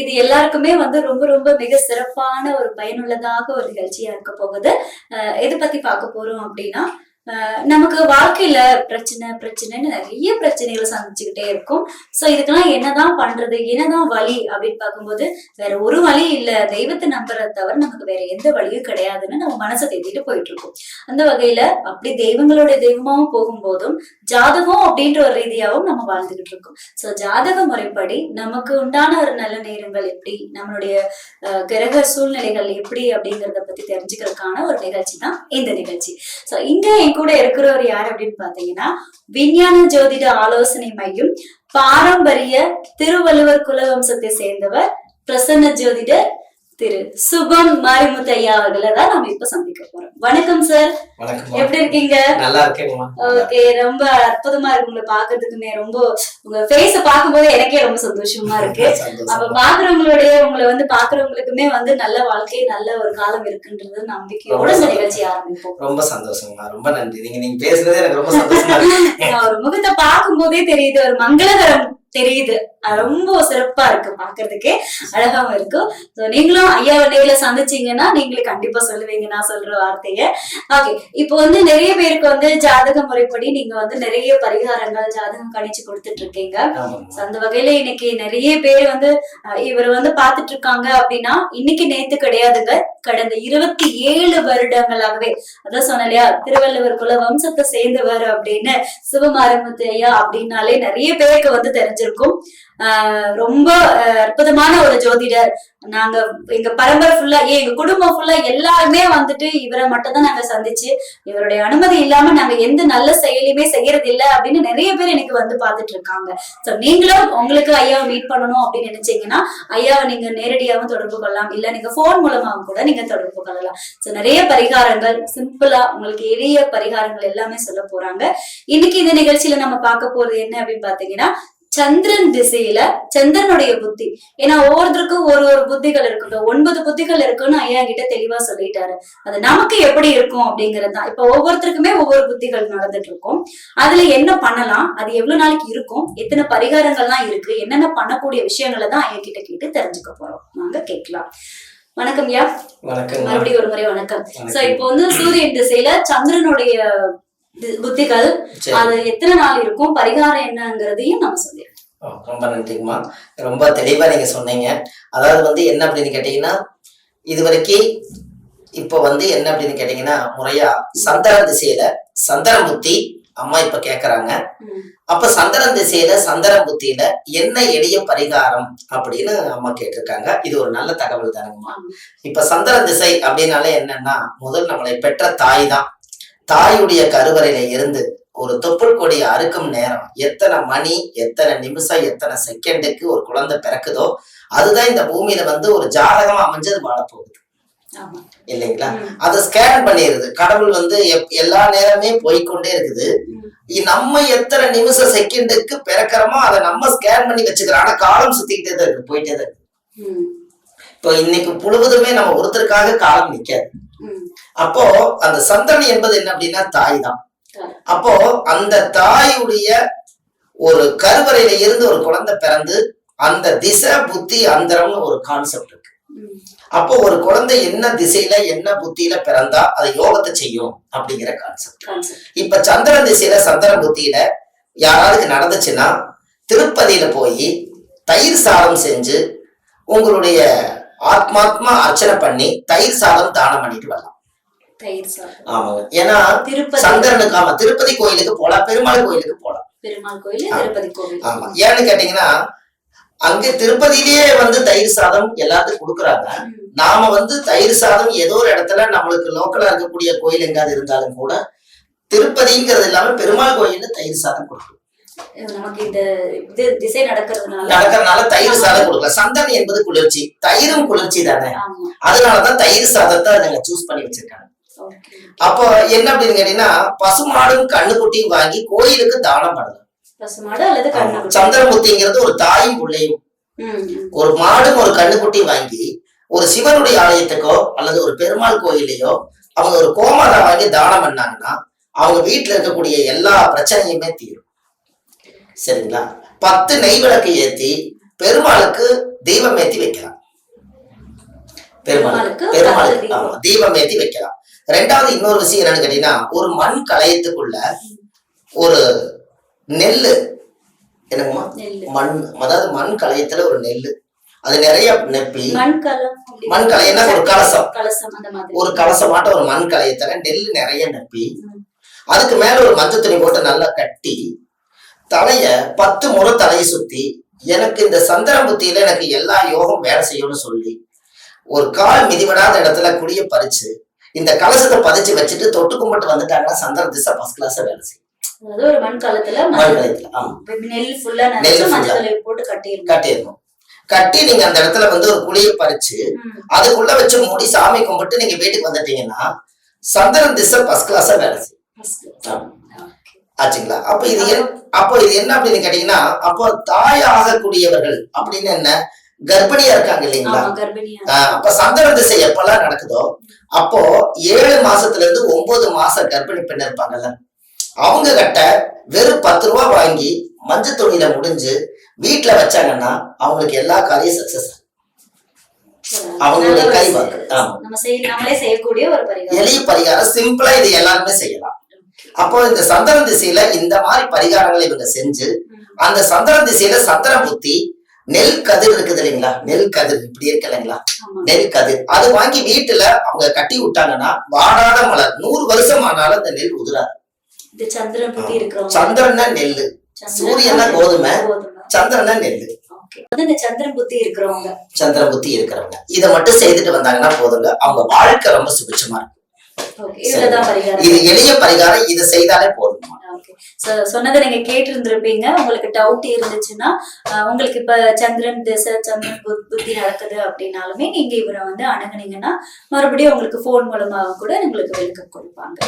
இது எல்லாருக்குமே வந்து ரொம்ப ரொம்ப மிக சிறப்பான ஒரு பயனுள்ளதாக ஒரு நிகழ்ச்சியா இருக்க போகுது. எது பத்தி பார்க்க போறோம் அப்படின்னா நமக்கு வாழ்க்கையில பிரச்சனை பிரச்சனைன்னு நிறைய பிரச்சனைகளை சந்திச்சுக்கிட்டே இருக்கும். சோ இதுக்கெல்லாம் என்னதான் பண்றது என்னதான் வழி அப்படின்னு பார்க்கும்போது வேற ஒரு வழி இல்ல. தெய்வத்தை நம்புறத தவிர நமக்கு வேற எந்த வழியும் கிடையாதுன்னு நம்ம மனசை தேடிட்டு போயிட்டு இருக்கோம் அந்த வகையில அப்படி தெய்வங்களுடைய தெய்வமாவும் போகும்போதும் ஜாதகம் அப்படின்ற ஒரு ரீதியாகவும் நம்ம வாழ்ந்துகிட்டு இருக்கோம். சோ ஜாதக முறைப்படி நமக்கு உண்டான ஒரு நல்ல நேரங்கள் எப்படி நம்மளுடைய கிரக சூழ்நிலைகள் எப்படி அப்படிங்கறத பத்தி தெரிஞ்சுக்கிறதுக்கான ஒரு நிகழ்ச்சி தான் இந்த நிகழ்ச்சி. சோ இங்க கூட இருக்கிறவர் யார் அப்படின்னு பாத்தீங்கன்னா விஞ்ஞான ஜோதிட ஆலோசனை மையம் பாரம்பரிய திருவள்ளுவர் குலவம்சத்தை சேர்ந்தவர் பிரசன்ன ஜோதிடர் திரு சுபம் மாரிமுத்து ஐயா அவர்களை தான் நம்ம இப்ப சந்திக்க போறோம். வணக்கம் சார் எப்படி இருக்கீங்க? நல்லா ஓகே ரொம்ப அற்புதமா இருக்கு உங்களை பாக்குறதுக்குமே ரொம்ப உங்க ஃபேஸ பாக்கும்போது எனக்கே ரொம்ப சந்தோஷமா இருக்கு. அப்ப சந்தோஷம் பாக்குறவங்களுடைய உங்களை வந்து பாக்குறவங்களுக்குமே வந்து நல்ல வாழ்க்கை நல்ல ஒரு காலம் இருக்குன்றது நம்பிக்கையோட இந்த நிகழ்ச்சி ஆரம்பிப்போம். ரொம்ப சந்தோஷங்கம்மா ரொம்ப நன்றி. நீங்க நீங்க பேசுனதே எனக்கு ரொம்ப சந்தோஷமா இருக்கு. ஒரு முகத்தை பார்க்கும் போதே தெரியுது ஒரு மங்களகரம் தெரியுது. ரொம்ப சிறப்பா இருக்கு. பாக்குறதுக்கே அழகாவும் இருக்கும் So, நீங்களும் ஐயாவை நேர்ல சந்திச்சீங்கன்னா நீங்களும் கண்டிப்பா சொல்லுவீங்க நான் சொல்ற வார்த்தைய. ஓகே இப்போ வந்து நிறைய பேருக்கு வந்து ஜாதக முறைப்படி நீங்க வந்து நிறைய பரிகாரங்கள் ஜாதகம் கணிச்சு கொடுத்துட்டு இருக்கீங்க அந்த வகையில இன்னைக்கு நிறைய பேர் வந்து இவர் வந்து பாத்துட்டு இருக்காங்க அப்படின்னா இன்னைக்கு நேத்து கிடையாதுங்க. கடந்த இருபத்தி ஏழு வருடங்களாகவே அதான் சொன்ன இல்லையா திருவள்ளுவர் குல வம்சத்தை சேர்ந்தவர் அப்படின்னு சிவமாரமுத்தையா அப்படின்னாலே நிறைய பேருக்கு வந்து தெரிஞ்சிருக்கும். ரொம்ப அஹ், அற்புதமான ஒரு ஜோதிடர். நாங்க எங்க பரம்பரை ஃபுல்லா ஏன் எங்க குடும்பம் ஃபுல்லா எல்லாருமே வந்துட்டு இவரை மட்டும் தான் நாங்க சந்திச்சு இவருடைய அனுமதி இல்லாம நாங்க எந்த நல்ல செயலையுமே செய்யறது இல்லை அப்படின்னு நிறைய பேர் எனக்கு வந்து பாத்துட்டு இருக்காங்க. சோ நீங்களும் உங்களுக்கு ஐயாவை மீட் பண்ணணும் அப்படின்னு நினைச்சீங்கன்னா ஐயாவை நீங்க நேரடியாவும் தொடர்பு கொள்ளலாம். இல்ல நீங்க போன் மூலமாவும் கூட நீங்க தொடர்பு கொள்ளலாம். சோ நிறைய பரிகாரங்கள் சிம்பிளா உங்களுக்கு எளிய பரிகாரங்கள் எல்லாமே சொல்ல போறாங்க. இன்னைக்கு இந்த நிகழ்ச்சியில நம்ம பார்க்க போறது என்ன அப்படின்னு பாத்தீங்கன்னா சந்திரன் திசையில சந்திரனுடைய புத்தி. ஏன்னா ஒவ்வொருத்தருக்கும் ஒரு ஒரு புத்திகள் இருக்கட்டும். ஒன்பது புத்திகள் இருக்குன்னு ஐயா கிட்ட தெளிவா சொல்லிட்டாரு. அது நமக்கு எப்படி இருக்கும் அப்படிங்கிறது தான். இப்ப ஒவ்வொருத்தருக்குமே ஒவ்வொரு புத்திகள் நடந்துட்டு இருக்கும். அதுல என்ன பண்ணலாம்? அது எவ்வளவு நாளைக்கு இருக்கும்? எத்தனை பரிகாரங்கள்லாம் இருக்கு? என்னென்ன பண்ணக்கூடிய விஷயங்களை தான் ஐயா கிட்ட கேட்டு தெரிஞ்சுக்க போறோம். நாங்க கேட்கலாம். வணக்கம் ஐயா. வணக்கங்கம்மா. மறுபடியும் ஒரு முறை வணக்கம். சோ வணக்கம். இப்போ வந்து சூரியன் திசையில சந்திரனுடைய புத்திகள். அது எத்தனை நாள் இருக்கும்? பரிகாரம் என்னங்கிறதையும் நம்ம ஓ, ரொம்ப நன்றிங்கம்மா. ரொம்ப தெளிவா நீங்க சொன்னீங்க. அதாவது வந்து என்ன அப்படின்னு கேட்டீங்கன்னா இது வரைக்கும் இப்போ வந்து என்ன அப்படின்னு கேட்டீங்கன்னா முறையா சந்திரன் திசையில சந்திரன் புத்தி அம்மா இப்ப கேக்குறாங்க. அப்ப சந்திரன் திசையில சந்திரன் புத்தியில என்ன எளிய பரிகாரம் அப்படின்னு அம்மா கேட்டிருக்காங்க. இது ஒரு நல்ல தகவல் தானுங்கம்மா. இப்ப சந்திரன் திசை அப்படின்னாலே என்னன்னா முதல் நம்மளை பெற்ற தாய் தான். தாயுடைய கருவறையில இருந்து ஒரு தொப்புள் கொடியை அறுக்கும் நேரம். எத்தனை மணி எத்தனை நிமிஷம் எத்தனை செகண்டுக்கு ஒரு குழந்தை பிறக்குதோ அதுதான் இந்த பூமியில வந்து ஒரு ஜாதகமா அமைஞ்சது வாழப்போகுது. இல்லைங்களா. அதை ஸ்கேன் பண்ணிடுது கடவுள் வந்து எல்லா நேரமே போய்க்கொண்டே இருக்குது. நம்ம எத்தனை நிமிஷம் செகண்டுக்கு பிறக்கிறோமோ அதை நம்ம ஸ்கேன் பண்ணி வச்சுக்கிறோம். ஆனா காலம் சுத்திக்கிட்டே தான் இருக்கு போயிட்டே தான் இருக்கு. இப்போ இன்னைக்கு முழுவதுமே நம்ம ஒருத்தருக்காக காலம் நிக்காது. அப்போ அந்த சந்தனி என்பது என்ன அப்படின்னா தாய் தான். அப்போ அந்த தாயுடைய ஒரு கருவறையில இருந்து ஒரு குழந்தை பிறந்து அந்த திசை புத்தி அந்தரம்னு ஒரு கான்செப்ட் இருக்கு. அப்போ ஒரு குழந்தை என்ன திசையில என்ன புத்தியில பிறந்தா அது யோகத்தை செய்யும் அப்படிங்கிற கான்செப்ட். இப்ப சந்திரன் திசையில சந்திரன் புத்தியில யாராருக்கு நடந்துச்சுன்னா திருப்பதியில போய் தயிர் சாதம் செஞ்சு உங்களுடைய ஆத்மாத்மா அர்ச்சனை பண்ணி தயிர் சாதம் தானம் பண்ணிட்டு வரலாம் தயிர் சாதம் ஆமாங்க ஏன்னா திருப்பதி ஆமா திருப்பதி கோயிலுக்கு போலாம். பெருமாள் கோயிலுக்கு போலாம். பெருமாள் கோயில். திருப்பதி கோவில். ஆமா. ஏன்னு கேட்டீங்கன்னா அங்க திருப்பதியிலேயே வந்து தயிர் சாதம் எல்லாத்துக்கும் கொடுக்குறாங்க. நாம வந்து தயிர் சாதம் ஏதோ ஒரு இடத்துல நம்மளுக்கு லோக்கலா இருக்கக்கூடிய கோயில் எங்காவது இருந்தாலும் கூட திருப்பதிங்கிறது இல்லாம பெருமாள் கோயில்ல தயிர் சாதம் கொடுக்கும். நமக்கு இந்த இது திசை நடக்கிறதுனால. நடக்கிறதுனால தயிர் சாதம் கொடுக்கலாம். சந்தனம் என்பது குளிர்ச்சி. தயிரும் குளிர்ச்சி தானே. அதனாலதான் தயிர் சாதத்தை அதுங்க சூஸ் பண்ணி வச்சிருக்காங்க. அப்போ என்ன அப்படின்னு கேட்டீங்கன்னா பசுமாடும் கண்ணுக்குட்டியும் வாங்கி கோயிலுக்கு தானம் பண்ணலாம் சந்திரமுத்திங்கிறது ஒரு தாயும் பிள்ளையும். ஒரு மாடும் ஒரு கண்ணுக்குட்டி வாங்கி ஒரு சிவனுடைய ஆலயத்துக்கோ அல்லது ஒரு பெருமாள் கோயிலையோ அவங்க ஒரு கோமாதா வாங்கி தானம் பண்ணாங்கன்னா அவங்க வீட்டுல இருக்கக்கூடிய எல்லா பிரச்சனையுமே தீரும். சரிங்களா? பத்து நெய் விளக்கு ஏத்தி பெருமாளுக்கு தீபம் ஏத்தி வைக்கலாம். பெருமாள் பெருமாளுக்கு பெருமாளுக்கு ஆமா தீபம் ஏத்தி வைக்கலாம். ரெண்டாவது இன்னொரு விஷயம் என்னன்னு கேட்டீங்கன்னா ஒரு மண் கலயத்துக்குள்ள ஒரு நெல்லு என்னங்கம்மா? மண் அதாவது மண் கலயத்துல ஒரு நெல்லு. அது நிறைய நெப்பி. மண் கலயம்னா ஒரு கலசம். ஒரு கலசமாட்ட ஒரு மண் கலயத்துல நெல் நிறைய நெப்பி. அதுக்கு மேல ஒரு மஞ்சள் துணி போட்டு நல்லா கட்டி தலைய பத்து முறை தலையை சுத்தி எனக்கு இந்த சந்திரன் புத்தியில எனக்கு எல்லா யோகம் வேலை செய்யும்னு சொல்லி ஒரு கால் மிதிபடாத இடத்துல குடிய பறிச்சு இந்த கலசத்தை பதிச்சு வச்சுட்டு தொட்டு கும்பிட்டு வந்துட்டாங்கன்னா சந்திரன் திசை ஃபர்ஸ்ட் கிளாஸ் வேலை செய்யும். ஒரு மண் ஆமா. நெல் ஃபுல்லா போட்டு கட்டிடணும் கட்டிடணும் கட்டி நீங்க அந்த இடத்துல வந்து ஒரு குழியை பறிச்சு. அதுக்குள்ள வச்சு மூடி சாமி கும்பிட்டு நீங்க வீட்டுக்கு வந்துட்டீங்கன்னா சந்திரன் திசை ஃபர்ஸ்ட் கிளாஸா வேலை செய்யும். ஆச்சுங்களா? அப்ப இது அப்போ இது என்ன அப்படின்னு கேட்டீங்கன்னா அப்போ தாய் ஆகக்கூடியவர்கள் அப்படின்னு என்ன? கர்ப்பிணியா இருக்காங்க இல்லைங்களா? அப்ப சந்திர திசை எப்பெல்லாம் நடக்குதோ அப்போ ஏழு மாசத்துல இருந்து ஒன்பது மாசம் கர்ப்பிணி பெண் இருப்பாங்கல்ல. அவங்க கிட்ட வெறும் பத்து ரூபா வாங்கி மஞ்சள் துணியில முடிஞ்சு வீட்டுல வச்சாங்கன்னா அவங்களுக்கு எல்லா காரியம் சக்சஸ் அவங்களுடைய கைவாக்கு. எளிய பரிகாரம் சிம்பிளா இது எல்லாருமே செய்யலாம். அப்போ இந்த சந்திர திசையில இந்த மாதிரி பரிகாரங்களை இவங்க செஞ்சு. அந்த சந்திர திசையில சந்திர புத்தி நெல் கதிர் இருக்குது இல்லைங்களா நெல் கதிர். இப்படி இருக்கு இல்லைங்களா? நெல் கதிர். அது வாங்கி வீட்டுல அவங்க கட்டி விட்டாங்கன்னா வாடாத மலர். நூறு வருஷம் ஆனாலும் அந்த நெல் உதிராது. சந்திரன் நெல்லு சூரியன்னா கோதுமை. சந்திரனா நெல்லு சந்திரன் புத்தி இருக்கிறவங்க. இதை மட்டும் செய்துட்டு வந்தாங்கன்னா போதுங்க. அவங்க வாழ்க்கை ரொம்ப சுபிட்சமா இருக்கும். இது எளிய பரிகாரம் இதை செய்தாலே போதும்? சொன்னதை நீங்க கேட்டிருந்திருப்பீங்க. உங்களுக்கு டவுட் இருந்துச்சுன்னா உங்களுக்கு இப்ப சந்திரன் திசை சந்திரன் புத்- புத்தி நடக்குது அப்படின்னாலுமே நீங்க இவரை வந்து அணுகுனீங்கன்னா மறுபடியும் உங்களுக்கு ஃபோன் மூலமாக கூட உங்களுக்கு விளக்கம் கொடுப்பாங்க.